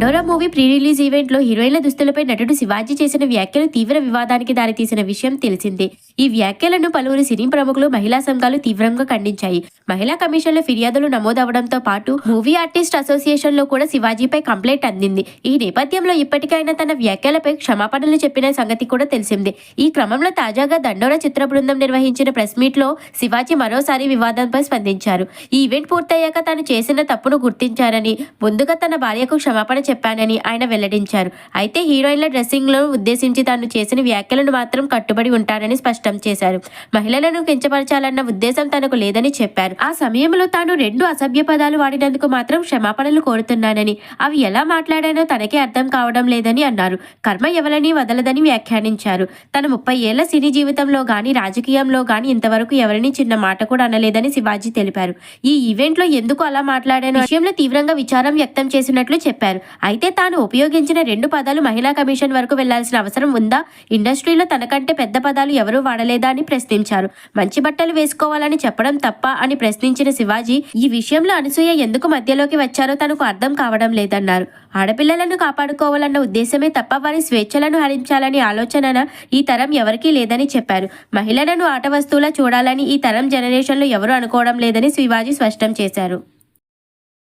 దండోరా movie pre release ఈవెంట్లో హీరోయిన్ల దుస్తులపై నటుడు శివాజీ చేసిన వ్యాఖ్యలు తీవ్ర వివాదానికి దారితీసిన విషయం తెలిసిందే. ఈ వ్యాఖ్యలను పలువురు సినీ ప్రముఖులు మహిళా సంఘాలు తీవ్రంగా ఖండించాయి. మహిళా కమిషన్లో ఫిర్యాదులు నమోదవడంతో పాటు మూవీ ఆర్టిస్ట్ అసోసియేషన్లో కూడా శివాజీపై కంప్లైంట్ అందింది. ఈ నేపథ్యంలో ఇప్పటికైనా తన వ్యాఖ్యలపై క్షమాపణలు చెప్పిన సంగతి కూడా తెలిసిందే. ఈ క్రమంలో తాజాగా దండోరా చిత్ర బృందం నిర్వహించిన ప్రెస్ మీట్లో శివాజీ మరోసారి వివాదంపై స్పందించారు. ఈ ఈవెంట్ పూర్తయ్యాక తాను చేసిన తప్పును గుర్తించారని ముందుగా తన భార్యకు క్షమాపణ చెప్పానని ఆయన వెల్లడించారు. అయితే హీరోయిన్ల డ్రెస్సింగ్లో ఉద్దేశించి తాను చేసిన వ్యాఖ్యలను మాత్రం కట్టుబడి ఉంటానని స్పష్టం చేశారు. మహిళలను కించపరచాలన్న ఉద్దేశం తనకు లేదని చెప్పారు. ఆ సమయంలో తాను రెండు అసభ్య పదాలు వాడినందుకు మాత్రం క్షమాపణలు కోరుతున్నానని అవి ఎలా మాట్లాడానో తనకే అర్థం కావడం లేదని అన్నారు. కర్మ ఎవరిని వదలదని వ్యాఖ్యానించారు. తన ముప్పై ఏళ్ళ సినీ జీవితంలో గాని రాజకీయంలో గాని ఇంతవరకు ఎవరిని చిన్న మాట కూడా అనలేదని శివాజీ తెలిపారు. ఈ ఈవెంట్లో ఎందుకు అలా మాట్లాడాను విషయంలో తీవ్రంగా విచారం వ్యక్తం చేసినట్లు చెప్పారు. అయితే తాను ఉపయోగించిన రెండు పదాలు మహిళా కమిషన్ వరకు వెళ్ళాల్సిన అవసరం ఉందా? ఇండస్ట్రీలో తనకంటే పెద్ద పదాలు ఎవరూ వాడలేదా అని ప్రశ్నించారు. మంచి బట్టలు వేసుకోవాలని చెప్పడం తప్ప అని ప్రశ్నించిన శివాజీ ఈ విషయంలో అనసూయ ఎందుకు మధ్యలోకి వచ్చారో తనకు అర్థం కావడం లేదన్నారు. ఆడపిల్లలను కాపాడుకోవాలన్న ఉద్దేశమే తప్ప వారి స్వేచ్ఛలను హరించాలని ఆలోచన ఈ తరం ఎవరికీ లేదని చెప్పారు. మహిళలను ఆట వస్తువులా చూడాలని ఈ తరం జనరేషన్లో ఎవరు అనుకోవడం లేదని శివాజీ స్పష్టం చేశారు.